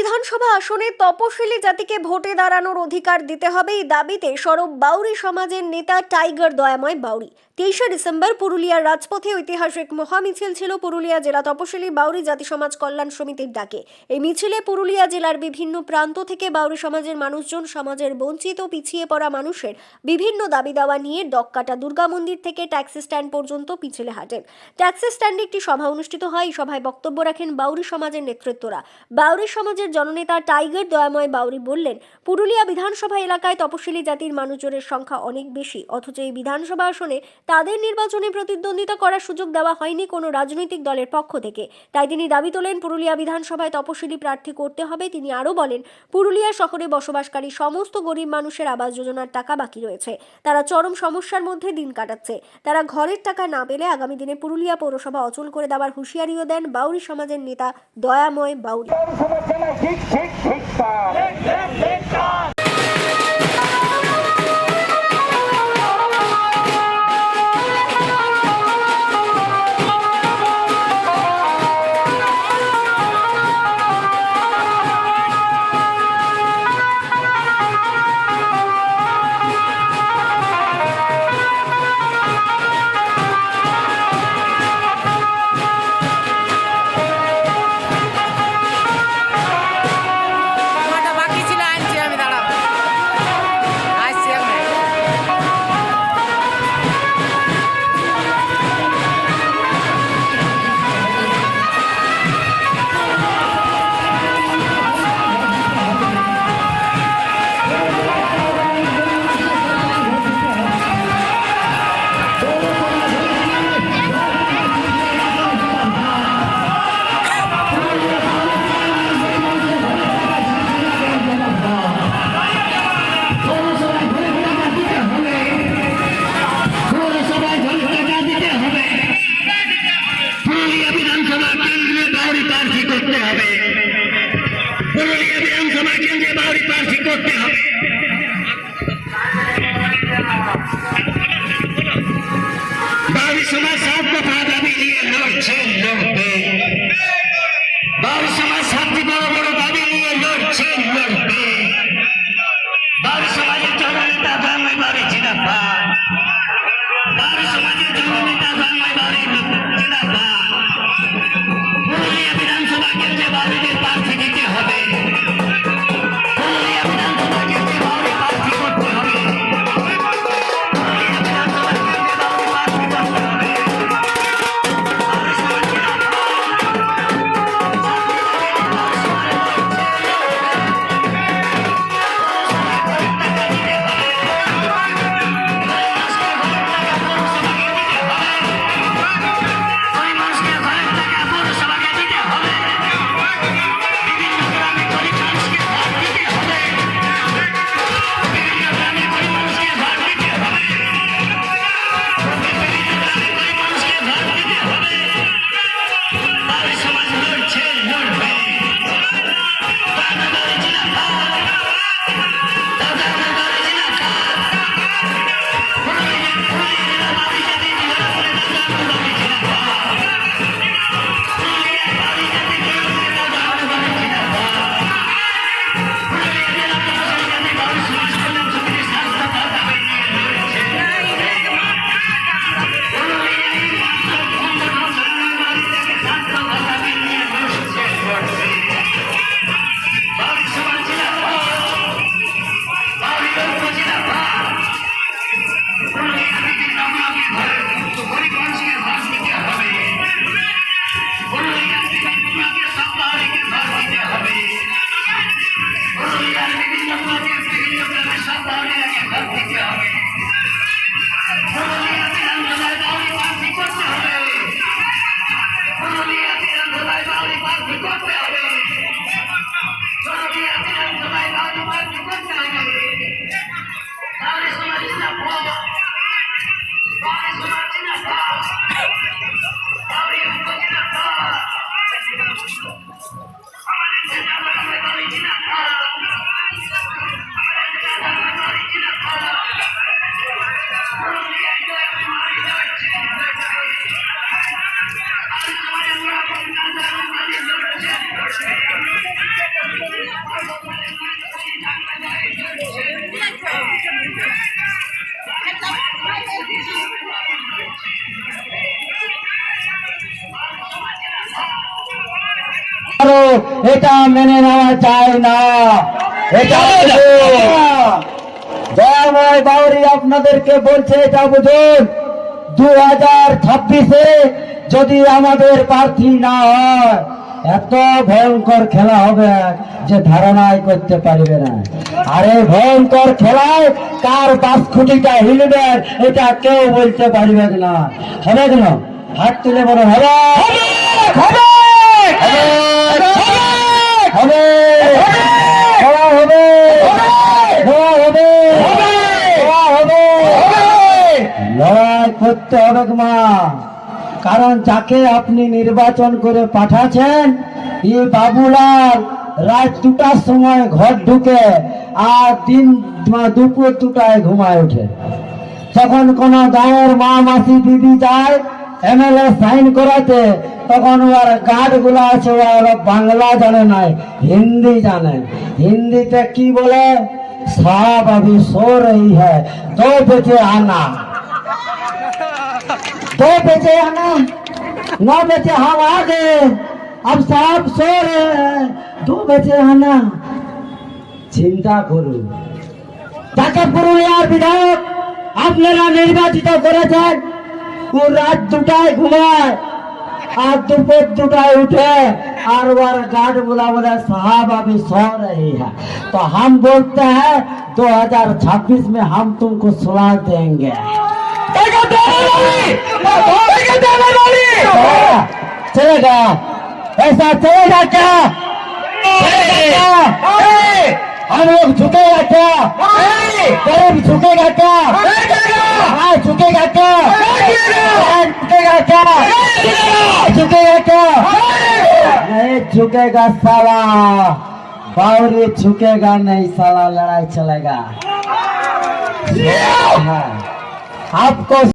আসনে তপশিলি জাতিকে ভোটে দাঁড়ানোর অধিকার দিতে হবে এই দাবিতে সরব বাউরি সমাজের নেতা টাইগার দয়াময় বাউরি তেইশে ডিসেম্বর পুরুলিয়ার রাজপথে ঐতিহাসিক মহামিছিল ছিল। পুরুলিয়া জেলা তপশিলি বাউরি জাতি সমাজ কল্যাণ সমিতির ডাকে। এই মিছিলে পুরুলিয়া জেলার বিভিন্ন প্রান্ত থেকে বাউরি সমাজের মানুষজন, সমাজের বঞ্চিত, পিছিয়ে পড়া মানুষের বিভিন্ন দাবি দাওয়া নিয়ে ডককাটা দুর্গা মন্দির থেকে ট্যাক্সি স্ট্যান্ড পর্যন্ত পিছলে হাঁটেন। ট্যাক্সি স্ট্যান্ডে একটি সভা অনুষ্ঠিত হয়। এই সভায় বক্তব্য রাখেন বাউরি সমাজের নেতৃত্বরা। বাউরি সমাজের জননেতা টাইগার দয়াময় বাউরি বললেন, পুরুলিয়া বিধানসভা এলাকায় তপশিলি জাতির মানুষজনের সংখ্যা অনেক বেশি, অথচ এই বিধানসভা আসনে তাদের নির্বাচনে প্রতিদ্বন্দ্বিতা করার সুযোগ দেওয়া হয়নি কোনো রাজনৈতিক দলের পক্ষ থেকে তাই তিনি দাবি তোলেন পুরুলিয়া বিধানসভায় তপশিলি প্রার্থী করতে হবে তিনি আরও বলেন পুরুলিয়া শহরে বসবাসকারী সমস্ত গরিব মানুষের আবাস যোজনার টাকা বাকি রয়েছে তারা চরম সমস্যার মধ্যে দিন কাটাচ্ছে তারা ঘরের টাকা না পেলে আগামী দিনে পুরুলিয়া পৌরসভা অচল করে দেওয়ার হুঁশিয়ারিও দেন বাউরি সমাজের নেতা দয়াময় বাউরি সমাজের জননেতা জন্মে বিভিন্ন ব্লকে এটা মেনে নেওয়া যায় না। এটা দয়াময় বাউরি আপনাদেরকে বলছে এটা বুঝুন দু হাজার ছাব্বিশে যদি আমাদের প্রার্থী না হয় এত ভয়ঙ্কর খেলা হবে যে ধারণাই করতে পারবে না। আরে ভয়ঙ্কর খেলায় কার বাস খুঁটিটা হিলবে এটা কেউ বলতে পারবে না। হবে কেন হাত তুলে বলো হবে! হবে খেলা হবে খেলা হবে খেলা হবে লড়াই করতে হবে গো মা, কারণ যাকে আপনি নির্বাচন করে পাঠাছেন এই বাবুলাল রাত দুটার সময় ঘর ঢুকে আর দিন দুপুর দুটায় ঘুমায় ওঠে। যখন কোন গায়ের মা মাসি দিদি যায় এমএলএ সাইন করাতে, তখন ওর গার্ডগুলো আছে, ওরা বাংলা জানে নাই, হিন্দি জানে। হিন্দিতে কি বলে? সব আমি সো রই হ্যাঁ তো বেঁচে আনা। दो बजे आना नौ बजे हम आ गए अब साहब सो रहे हैं दो बजे आना চিন্তা করুন তাকে পুরুলিয়ার বিধায়ক আপনারা নির্বাচিত করেছেন ও রাত দুটায় ঘুমায় আর দুপুর দুটায় उठे और वो गार्ड बोला बोला साहब अभी सो रही है तो हम बोलते हैं 2026 में हम तुमको सुला देंगे चलेगा ऐसा चलेगा क्या हम लोग झुकेगा क्या गरीब झुकेगा क्या हाँ झुकेगा क्या हाँ, झुकेगा क्या झुकेगा क्या नहीं झुकेगा साला बावरी झुकेगा नहीं साला लड़ाई चलेगा हाँ, आपको